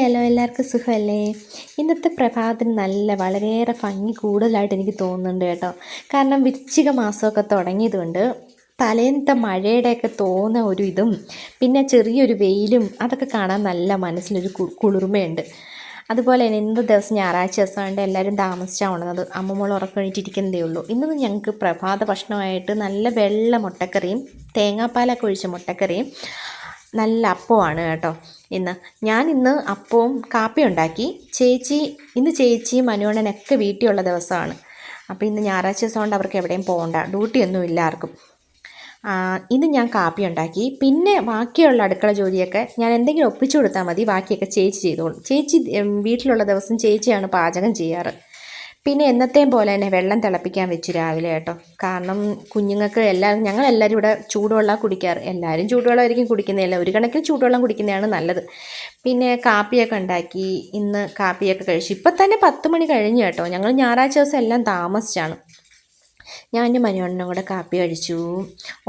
Hello എല്ലാവർക്കും സുഖമല്ലേ? ഇന്നത്തെ പ്രഭാതത്തിന് നല്ല വളരെയേറെ ഭംഗി കൂടുതലായിട്ട് എനിക്ക് തോന്നുന്നുണ്ട് കേട്ടോ. കാരണം വൃശ്ചിക മാസമൊക്കെ തുടങ്ങിയതുകൊണ്ട് തലേന്നത്തെ മഴയുടെയൊക്കെ തോന്നുന്ന ഒരു ഇതും പിന്നെ ചെറിയൊരു വെയിലും അതൊക്കെ കാണാൻ നല്ല മനസ്സിലൊരു കുളിർമയുണ്ട്. അതുപോലെ തന്നെ ഇന്ന് ദിവസം ഞായറാഴ്ച ദിവസമായിട്ട് എല്ലാവരും താമസിച്ചാണ് ഉണർന്നത്. അമ്മമ്മോൾ ഉറക്കണിട്ടിരിക്കുന്നതേ ഉള്ളൂ. ഇന്ന് ഞങ്ങൾക്ക് പ്രഭാത ഭക്ഷണമായിട്ട് നല്ല വെള്ള മുട്ടക്കറിയും തേങ്ങാപ്പാലൊക്കെ ഒഴിച്ച മുട്ടക്കറിയും നല്ല അപ്പമാണ് കേട്ടോ. ഇന്ന് ഞാൻ ഇന്ന് അപ്പവും കാപ്പിയും ഉണ്ടാക്കി. ചേച്ചി ഇന്ന് ചേച്ചി മനുവണ്ണനൊക്കെ വീട്ടിലുള്ള ദിവസമാണ്. അപ്പോൾ ഇന്ന് ഞായറാഴ്ച ദിവസം കൊണ്ട് അവർക്ക് എവിടെയും പോകണ്ട ഡ്യൂട്ടിയൊന്നും ഇല്ല ആർക്കും. ഇന്ന് ഞാൻ കാപ്പി ഉണ്ടാക്കി. പിന്നെ ബാക്കിയുള്ള അടുക്കള ജോലിയൊക്കെ ഞാൻ എന്തെങ്കിലും ഒപ്പിച്ചു കൊടുത്താൽ മതി. ബാക്കിയൊക്കെ ചേച്ചി ചെയ്തോളും. ചേച്ചി വീട്ടിലുള്ള ദിവസം ചേച്ചിയാണ് പാചകം ചെയ്യാറ്. പിന്നെ എന്നത്തെയും പോലെ തന്നെ വെള്ളം തിളപ്പിക്കാൻ വെച്ചു രാവിലെ കേട്ടോ. കാരണം കുഞ്ഞുങ്ങൾക്ക് എല്ലാവരും ഞങ്ങളെല്ലാവരും ഇവിടെ ചൂടുവെള്ളം കുടിക്കാറ്. എല്ലാവരും ചൂടുവെള്ളമായിരിക്കും കുടിക്കുന്നതല്ല ഒരു കണക്കിന് ചൂടുവെള്ളം കുടിക്കുന്നതാണ് നല്ലത്. പിന്നെ കാപ്പിയൊക്കെ ഉണ്ടാക്കി ഇന്ന് കാപ്പിയൊക്കെ കഴിച്ചു. ഇപ്പം തന്നെ പത്ത് മണി കഴിഞ്ഞു കേട്ടോ. ഞങ്ങൾ ഞായറാഴ്ച ദിവസം എല്ലാം താമസിച്ചാണ്. ഞാൻ എന്റെ മനുവണ്ണനും കൂടെ കാപ്പി കഴിച്ചു.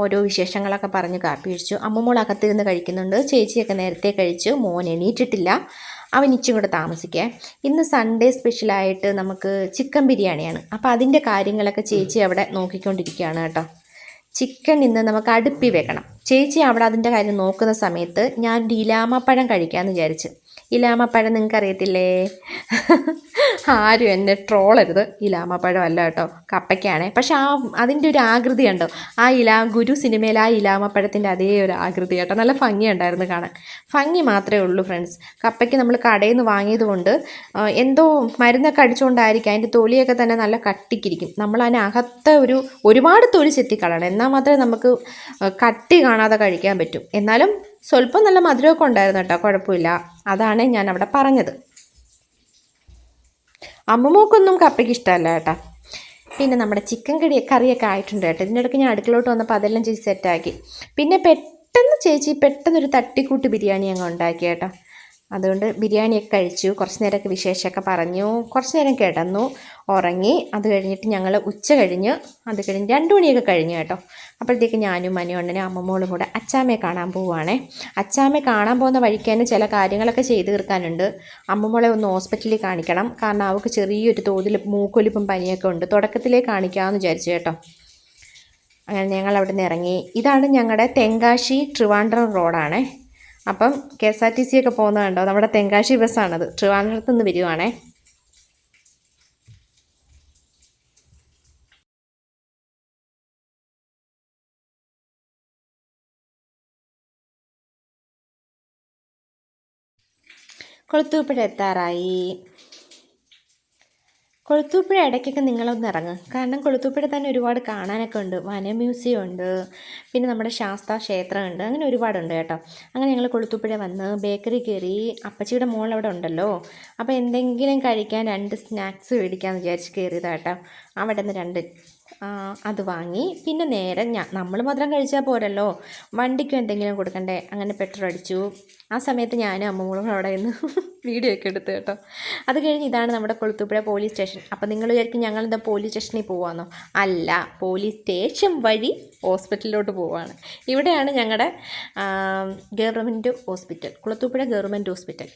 ഓരോ വിശേഷങ്ങളൊക്കെ പറഞ്ഞ് കാപ്പി കഴിച്ചു. അമ്മമ്മോൾ അകത്തിരുന്ന് കഴിക്കുന്നുണ്ട്. ചേച്ചിയൊക്കെ നേരത്തെ കഴിച്ചു. മോൻ എണീറ്റിട്ടില്ല. അവൻ ഇച്ചും കൂടെ താമസിക്കേ. ഇന്ന് സൺഡേ സ്പെഷ്യലായിട്ട് നമുക്ക് ചിക്കൻ ബിരിയാണിയാണ്. അപ്പോൾ അതിന്റെ കാര്യങ്ങളൊക്കെ ചേച്ചി അവിടെ നോക്കിക്കൊണ്ടിരിക്കുകയാണ് കേട്ടോ. ചിക്കൻ ഇന്ന് നമുക്ക് അടുപ്പി വെക്കണം. ചേച്ചി അവിടെ അതിന്റെ കാര്യം നോക്കുന്ന സമയത്ത് ഞാൻ ഡീലാമപ്പഴം കഴിക്കാമെന്ന് വിചാരിച്ച്. ഇലാമപ്പഴം നിങ്ങൾക്ക് അറിയത്തില്ലേ ആരും എന്നെ ട്രോളരുത് ഇലാമപ്പഴം അല്ല കേട്ടോ കപ്പയ്ക്കാണേ. പക്ഷെ ആ അതിന്റെ ഒരു ആകൃതി ഉണ്ടോ ആ ഇലാ ഗുരു സിനിമയിൽ ആ ഇലാമപ്പഴത്തിന്റെ അതേ ഒരു ആകൃതി കേട്ടോ. നല്ല ഭംഗിയുണ്ടായിരുന്നു കാണാൻ. ഭംഗി മാത്രമേ ഉള്ളൂ ഫ്രണ്ട്സ്. കപ്പയ്ക്ക് നമ്മൾ കടയിൽ നിന്ന് വാങ്ങിയതുകൊണ്ട് എന്തോ മരുന്നൊക്കെ അടിച്ചുകൊണ്ടായിരിക്കും. അതിന്റെ തൊലിയൊക്കെ തന്നെ നല്ല കട്ടിക്കിരിക്കും. നമ്മൾ അതിനകത്ത് ഒരു ഒരുപാട് തൊലി ചെത്തിക്കളയണം. എന്നാൽ മാത്രമേ നമുക്ക് കട്ടി കാണാതെ കഴിക്കാൻ പറ്റും. എന്നാലും സ്വല്പം നല്ല മധുരമൊക്കെ ഉണ്ടായിരുന്നു കേട്ടോ കുഴപ്പമില്ല. അതാണ് ഞാൻ അവിടെ പറഞ്ഞത്. അമ്മമ്മക്കൊന്നും കപ്പയ്ക്ക് ഇഷ്ടമല്ല കേട്ടോ. പിന്നെ നമ്മുടെ ചിക്കൻ കടി കറിയൊക്കെ ആയിട്ടുണ്ട് കേട്ടോ. ഇതിന്റെ ഇടയ്ക്ക് ഞാൻ അടുക്കളോട്ട് വന്നപ്പോൾ അതെല്ലാം ചേച്ചി സെറ്റാക്കി പിന്നെ പെട്ടെന്ന് ചേച്ചി പെട്ടെന്നൊരു തട്ടിക്കൂട്ട് ബിരിയാണി അങ്ങ് ഉണ്ടാക്കി കേട്ടോ. അതുകൊണ്ട് ബിരിയാണിയൊക്കെ കഴിച്ചു കുറച്ച് നേരമൊക്കെ വിശേഷമൊക്കെ പറഞ്ഞു കുറച്ച് നേരം കിടന്നു ഉറങ്ങി. അത് കഴിഞ്ഞിട്ട് ഞങ്ങൾ ഉച്ച കഴിഞ്ഞ് അത് കഴിഞ്ഞ് രണ്ട് മണിയൊക്കെ കഴിഞ്ഞു കേട്ടോ. അപ്പോഴത്തേക്ക് ഞാനും മനുവണ്ണനും അമ്മമ്മോളും കൂടെ അച്ചാമ്മയെ കാണാൻ പോവുകയാണേ അച്ചാമ്മയെ കാണാൻ പോകുന്ന വഴിക്ക് തന്നെ ചില കാര്യങ്ങളൊക്കെ ചെയ്ത് തീർക്കാനുണ്ട്. അമ്മമ്മോളെ ഒന്ന് ഹോസ്പിറ്റലിൽ കാണിക്കണം. കാരണം അവൾക്ക് ചെറിയൊരു തോതിൽ മൂക്കൊലിപ്പും പനിയൊക്കെ ഉണ്ട്. തുടക്കത്തിലേ കാണിക്കാമെന്ന് വിചാരിച്ചു കേട്ടോ. അങ്ങനെ ഞങ്ങൾ അവിടെ നിന്ന് ഇറങ്ങി. ഇതാണ് ഞങ്ങളുടെ തെങ്കാശി ട്രിവാൻഡ്രം റോഡാണേ. അപ്പം K S R T C ഒക്കെ പോകുന്നത് കണ്ടോ? നമ്മുടെ തെങ്കാശി ബസ്സാണത്. ട്രിവാൻഡ്രത്ത് നിന്ന് വരുവാണേ. കൊളുത്തൂപ്പുഴ എത്താറായി. കൊളുത്തൂപ്പുഴ ഇടയ്ക്കൊക്കെ നിങ്ങളൊന്ന് ഇറങ്ങുക കാരണം കൊളുത്തൂപ്പുഴ തന്നെ ഒരുപാട് കാണാനൊക്കെ ഉണ്ട്. വന മ്യൂസിയം ഉണ്ട്. പിന്നെ നമ്മുടെ ശാസ്താ ക്ഷേത്രമുണ്ട് അങ്ങനെ ഒരുപാടുണ്ട് കേട്ടോ. അങ്ങനെ ഞങ്ങൾ കൊളുത്തൂപ്പുഴ വന്ന് ബേക്കറി കയറി അപ്പച്ചിയുടെ മോൾ അവിടെ ഉണ്ടല്ലോ. അപ്പോൾ എന്തെങ്കിലും കഴിക്കാൻ രണ്ട് സ്നാക്സ് മേടിക്കാമെന്ന് വിചാരിച്ച് കയറിയതാട്ടോ അവിടെ നിന്ന് രണ്ട് അത് വാങ്ങി. പിന്നെ നേരെ ഞാൻ നമ്മൾ മധുരം കഴിച്ചാൽ പോരല്ലോ. വണ്ടിക്കും എന്തെങ്കിലും കൊടുക്കണ്ടേ? അങ്ങനെ പെട്രോൾ അടിച്ചു. ആ സമയത്ത് ഞാനും അമ്മമോളും അവിടെ നിന്ന് വീഡിയോ ഒക്കെ എടുത്തു കേട്ടോ. അത് കഴിഞ്ഞ് ഇതാണ് നമ്മുടെ കൊളുത്തുപുഴ പോലീസ് സ്റ്റേഷൻ. അപ്പോൾ നിങ്ങൾ വിചാരിക്കും ഞങ്ങൾ എന്താ പോലീസ് സ്റ്റേഷനിൽ പോവാന്നോ? അല്ല പോലീസ് സ്റ്റേഷൻ വഴി ഹോസ്പിറ്റലിലോട്ട് പോവാണ്. ഇവിടെയാണ് ഞങ്ങളുടെ government hospital. Kulathupuzha government hospital.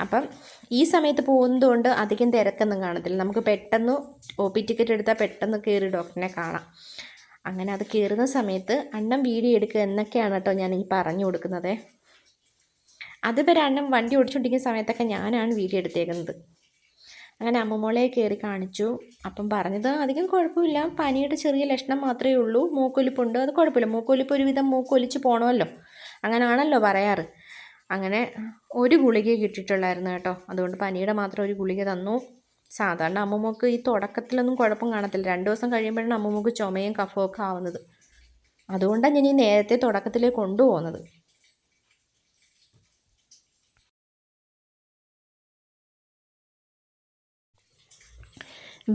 അപ്പം ഈ സമയത്ത് പോകുന്നതുകൊണ്ട് അധികം തിരക്കൊന്നും കാണത്തില്ല. നമുക്ക് പെട്ടെന്ന് ഒ പി ടിക്കറ്റ് എടുത്താൽ പെട്ടെന്ന് കയറി ഡോക്ടറിനെ കാണാം. അങ്ങനെ അത് കയറുന്ന സമയത്ത് അണ്ണം വീഡിയോ എടുക്കുക എന്നൊക്കെയാണ് കേട്ടോ ഞാൻ ഈ പറഞ്ഞു കൊടുക്കുന്നത്. അതുവരെ അണ്ണം വണ്ടി ഓടിച്ചുകൊണ്ടിരിക്കുന്ന സമയത്തൊക്കെ ഞാനാണ് വീഡിയോ എടുത്തേക്കുന്നത്. അങ്ങനെ അമ്മമോളെ കയറി കാണിച്ചു. അപ്പം പറഞ്ഞത് അധികം കുഴപ്പമില്ല. പനിയുടെ ചെറിയ ലക്ഷണം മാത്രമേ ഉള്ളൂ. മൂക്കൊലിപ്പുണ്ട്. അത് കുഴപ്പമില്ല. മൂക്കൊലിപ്പ് ഒരുവിധം മൂക്കൊലിച്ച് പോകണമല്ലോ അങ്ങനെയാണല്ലോ പറയാറ്. അങ്ങനെ ഒരു ഗുളിക കിട്ടിയിട്ടുള്ളായിരുന്നു കേട്ടോ. അതുകൊണ്ട് പനിയുടെ മാത്രം ഒരു ഗുളിക തന്നു. സാധാരണ അമ്മമ്മക്ക് ഈ തുടക്കത്തിലൊന്നും കുഴപ്പം കാണത്തില്ല. രണ്ട് ദിവസം കഴിയുമ്പോഴാണ് അമ്മമ്മക്ക് ചുമയും കഫവും ഒക്കെ ആവുന്നത്. അതുകൊണ്ടാണ് ഞാൻ ഈ നേരത്തെ തുടക്കത്തിലേ കൊണ്ടുപോകുന്നത്.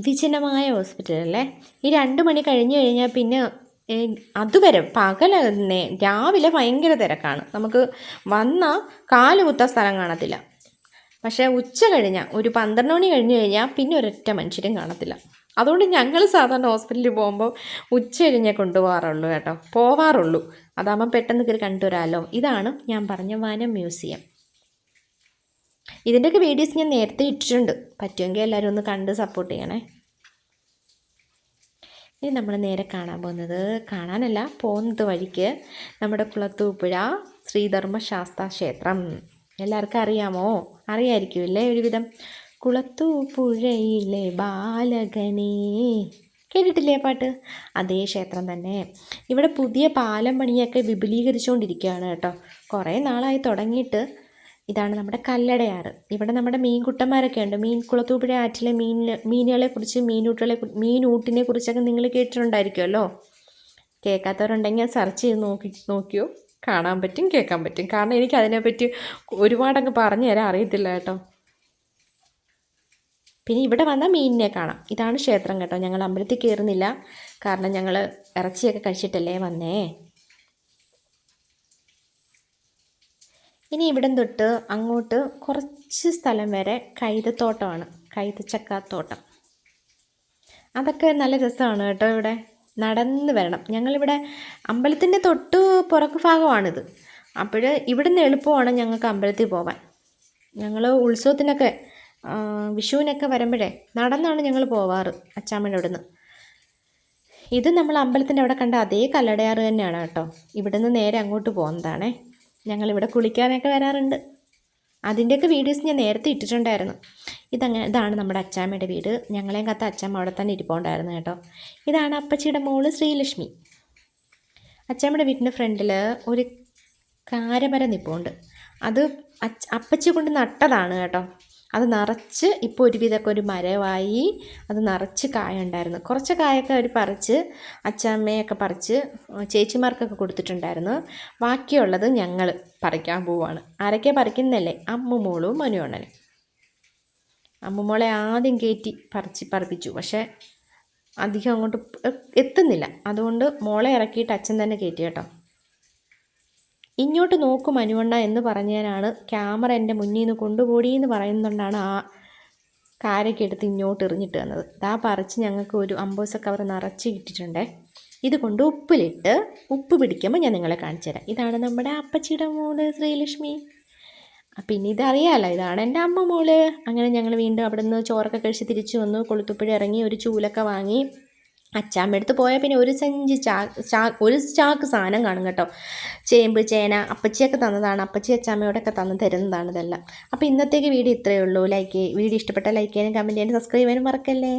വിജനമായ ഹോസ്പിറ്റലല്ലേ? ഈ രണ്ട് മണി കഴിഞ്ഞു കഴിഞ്ഞാൽ പിന്നെ അതുവരെ പകല രാവിലെ ഭയങ്കര തിരക്കാണ്. നമുക്ക് വന്നാൽ കാലുകുത്ത സ്ഥലം കാണത്തില്ല. പക്ഷേ ഉച്ച കഴിഞ്ഞാൽ ഒരു പന്ത്രണ്ട് മണി കഴിഞ്ഞ് കഴിഞ്ഞാൽ പിന്നെ ഒരൊറ്റ മനുഷ്യരും കാണത്തില്ല. അതുകൊണ്ട് ഞങ്ങൾ സാധാരണ ഹോസ്പിറ്റലിൽ പോകുമ്പോൾ ഉച്ച കഴിഞ്ഞേ കൊണ്ടുപോകാറുള്ളൂ കേട്ടോ. പോവാറുള്ളൂ. അതാകുമ്പോൾ പെട്ടെന്ന് കയറി കണ്ടുവരാമല്ലോ ഇതാണ് ഞാൻ പറഞ്ഞ വനം മ്യൂസിയം. ഇതിന്റെയൊക്കെ വീഡിയോസ് ഞാൻ നേരത്തെ ഇട്ടിട്ടുണ്ട്. പറ്റുമെങ്കിൽ എല്ലാവരും ഒന്ന് കണ്ട് സപ്പോർട്ട് ചെയ്യണേ. ഇനി നമ്മൾ നേരെ കാണാൻ പോകുന്നത് കാണാനല്ല പോകുന്നത് വഴിക്ക് നമ്മുടെ കുളത്തൂപ്പുഴ ശ്രീധർമ്മ ശാസ്താ ക്ഷേത്രം എല്ലാവർക്കും അറിയാമോ? അറിയായിരിക്കുമല്ലേ ഒരുവിധം? കുളത്തൂപ്പുഴയിലെ ബാലകനേ. കേട്ടിട്ടില്ലേ പാട്ട്? അതേ ക്ഷേത്രം തന്നെ. ഇവിടെ പുതിയ പാലം പണിയൊക്കെ വിപുലീകരിച്ചുകൊണ്ടിരിക്കുകയാണ് കേട്ടോ. കുറേ നാളായി തുടങ്ങിയിട്ട് ഇതാണ് നമ്മുടെ കല്ലടയാറ്. ഇവിടെ നമ്മുടെ മീൻകുട്ടന്മാരൊക്കെ ഉണ്ട്. മീൻ കുളത്തൂപ്പുഴ ആറ്റിലെ മീൻ മീനുകളെ കുറിച്ച് മീനൂട്ടുകളെ മീനൂട്ടിനെ കുറിച്ചൊക്കെ നിങ്ങൾ കേട്ടിട്ടുണ്ടായിരിക്കുമല്ലോ കേൾക്കാത്തവരുണ്ടെങ്കിൽ സെർച്ച് ചെയ്ത് നോക്കി നോക്കിയോ? കാണാൻ പറ്റും കേൾക്കാൻ പറ്റും. കാരണം എനിക്ക് അതിനെപ്പറ്റി ഒരുപാടങ്ങ് പറഞ്ഞു തരാൻ അറിയത്തില്ല കേട്ടോ. പിന്നെ ഇവിടെ വന്നാൽ മീനിനെ കാണാം. ഇതാണ് ക്ഷേത്രം കേട്ടോ. ഞങ്ങൾ അമ്പലത്തിൽ കയറുന്നില്ല. കാരണം ഞങ്ങൾ ഇറച്ചിയൊക്കെ കഴിച്ചിട്ടല്ലേ വന്നേ. ഇനി ഇവിടം തൊട്ട് അങ്ങോട്ട് കുറച്ച് സ്ഥലം വരെ കൈതത്തോട്ടമാണ് കൈതച്ചക്കാത്തോട്ടം. അതൊക്കെ നല്ല രസമാണ് കേട്ടോ ഇവിടെ നടന്ന് വരണം. ഞങ്ങളിവിടെ അമ്പലത്തിന്റെ തൊട്ട് പുറക്ക് ഭാഗമാണിത്. അപ്പോൾ ഇവിടുന്ന് എളുപ്പമാണ് ഞങ്ങൾക്ക് അമ്പലത്തിൽ പോവാൻ. ഞങ്ങൾ ഉത്സവത്തിനൊക്കെ വിഷുവിനൊക്കെ വരുമ്പോഴേ നടന്നാണ് ഞങ്ങൾ പോവാറ് അച്ചാമ്മയുടെ അവിടുന്ന്. ഇത് നമ്മൾ അമ്പലത്തിന്റെ അവിടെ കണ്ട അതേ കല്ലടയാറ് തന്നെയാണ് കേട്ടോ. ഇവിടുന്ന് നേരെ അങ്ങോട്ട് പോകുന്നതാണേ. ഞങ്ങളിവിടെ കുളിക്കാനൊക്കെ വരാറുണ്ട്. അതിന്റെയൊക്കെ വീഡിയോസ് ഞാൻ നേരത്തെ ഇട്ടിട്ടുണ്ടായിരുന്നു. ഇതങ്ങനെ ഇതാണ് നമ്മുടെ അച്ചാമ്മയുടെ വീട്. ഞങ്ങളെയും കത്ത അച്ചാമ്മ അവിടെ തന്നെ ഇരിപ്പുണ്ടായിരുന്നു കേട്ടോ. ഇതാണ് അപ്പച്ചിയുടെ മോൾ ശ്രീലക്ഷ്മി. അച്ചാമ്മയുടെ വീട്ടിന്റെ ഫ്രണ്ടിൽ ഒരു കാരമര നിപ്പുണ്ട്. അത് അപ്പച്ചി കൊണ്ട് നട്ടതാണ് കേട്ടോ. അത് നിറച്ച് ഇപ്പോൾ ഒരുവിധമൊക്കെ ഒരു മരമായി അത് നിറച്ച് കായ ഉണ്ടായിരുന്നു. കുറച്ച് കായൊക്കെ അവർ പറിച്ച് അച്ഛമ്മയൊക്കെ പറിച്ച് ചേച്ചിമാർക്കൊക്കെ കൊടുത്തിട്ടുണ്ടായിരുന്നു. ബാക്കിയുള്ളത് ഞങ്ങൾ പറിക്കാൻ പോവാണ്. ആരൊക്കെ പറിക്കുന്നല്ലേ അമ്മുമോളും മനുവണ്ണനും. അമ്മുമോളെ ആദ്യം കയറ്റി പറിച്ച് പറിപ്പിച്ചു. പക്ഷേ അധികം അങ്ങോട്ട് എത്തുന്നില്ല. അതുകൊണ്ട് മോളെ ഇറക്കിയിട്ട് അച്ഛൻ തന്നെ കയറ്റി കേട്ടോ. ഇങ്ങോട്ട് നോക്കു മനുവണ്ണ എന്ന് പറഞ്ഞതിനാണ് ക്യാമറ എന്റെ മുന്നിൽ നിന്ന് കൊണ്ടുപോടി എന്ന് പറയുന്നുകൊണ്ടാണ് ആ കാരൊക്കെ എടുത്ത് ഇങ്ങോട്ട് എറിഞ്ഞിട്ട് തന്നത് ഇതാ പറിച്ച് ഞങ്ങൾക്ക് ഒരു അമ്പോസ കവർ നിറച്ച് കിട്ടിയിട്ടുണ്ടേ. ഇത് കൊണ്ട് ഉപ്പിലിട്ട് ഉപ്പ് പിടിക്കുമ്പോൾ ഞാൻ നിങ്ങളെ കാണിച്ചു തരാം. ഇതാണ് നമ്മുടെ അപ്പച്ചിയുടെ മോൾ ശ്രീലക്ഷ്മി. പിന്നെ ഇതറിയാലോ ഇതാണ് എന്റെ അമ്മ മോൾ. അങ്ങനെ ഞങ്ങൾ വീണ്ടും അവിടെ നിന്ന് ചോറൊക്കെ കഴിച്ച് തിരിച്ചു വന്നു. കൊളുത്തുപ്പുഴ ഇറങ്ങി ഒരു ചൂലൊക്കെ വാങ്ങി. അച്ചാമ്മ എടുത്ത് പോയാൽ പിന്നെ ഒരു സഞ്ചി ചാ ഒരു ചാക്ക് സാധനം കാണും കേട്ടോ. ചേമ്പ് ചേന അപ്പച്ചിയൊക്കെ തന്നതാണ്. അപ്പച്ചി അച്ചാമ്മയോടൊക്കെ തന്നു തരുന്നതാണ് ഇതെല്ലാം. അപ്പോൾ ഇന്നത്തേക്ക് വീഡിയോ ഇത്രയേ ഉള്ളൂ. ലൈക്ക് വീഡിയോ ഇഷ്ടപ്പെട്ട ലൈക്ക് ചെയ്യാനും കമന്റ് ചെയ്യാനും സബ്സ്ക്രൈബ് ചെയ്യാനും മറക്കല്ലേ?